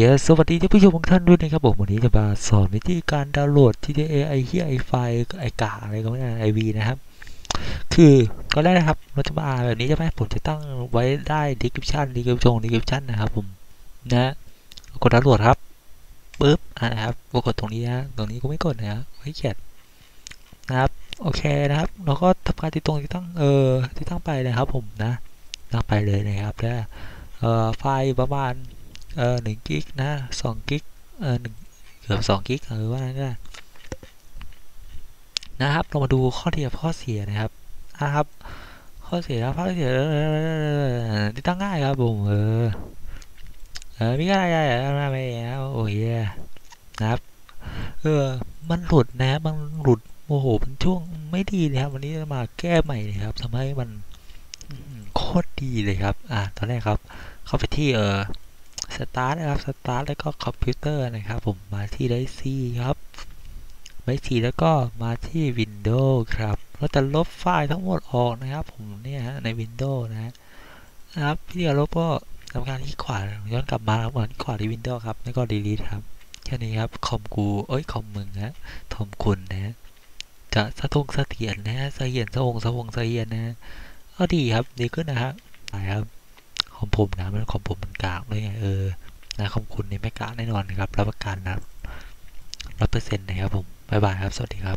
เยสวัสดีท่านผู้ชมทุกท่านด้วยนะครับผมวันนี้จะมาสอนวิธีการดาวน์โหลด GTA ไอเฮียไอไฟไอกาอะไรก็ไม่ได้ไอวีนะครับ คือก็แรกนะครับเราจะมาอ่านแบบนี้ใช่ไหมผมจะตั้งไว้ได้ description description description นะครับผมนะกดดาวน์โหลดครับปึ๊บอ่านะครับกดตรงนี้นะตรงนี้ก็ไม่กดนะให้เกียดนะครับโอเคนะครับเราก็ทำการติดตรงที่ตั้งเออที่ตั้งไปนะครับผมนะตั้งไปเลยนะครับแล้วเอ่อไฟล์ประมาณ เออหนึ่งกิกนะสองกิกเออหนึ่งเกือบสองกิกเออว่างั้นก็นะครับ เรามาดูข้อดีกับข้อเสียนะครับนะครับ ข้อเสียข้อเสียที่ตั้งง่ายครับผมเออเออมีอะไรอะไรไม่แล้วโอ้ยนะครับ เออ มันหลุดนะมันหลุดโอ้โหเป็นช่วงไม่ดีนะครับ วันนี้จะมาแก้ใหม่นะครับทำให้มันโคตรดีเลยครับ อ่าตอนแรกครับ เข้าไปที่เออ สตาร์ทนะครับสตาร์ทแล้วก็คอมพิวเตอร์นะครับผมมาที่ไดซีครับไดซีแล้วก็มาที่ Windows ครับ เราจะลบไฟล์ทั้งหมดออกนะครับ ผมเนี่ยฮะใน Windows นะนะครับพี่จะลบก็ทำการที่ขวาย้อนกลับมาเหมือนขวาที่ Windows ครับแล้วก็ delete ครับแค่นี้ครับคอมกูเอ้ยคอมมึงนะทอมคุณนะจะสะทงสะเทียนนะสะเหียนสะวงสะวงสะเหียนนะก็ดีครับดีขึ้นนะฮะครับ ของผมนะมันของผมมันกากด้วยไงเออนะของคุณนี่ไม่กากแน่นอนนครับรับประกันนะร้อยเปอร์เซ็นต์นะครับผมบ๊ายบายครับ สวัสดีครับ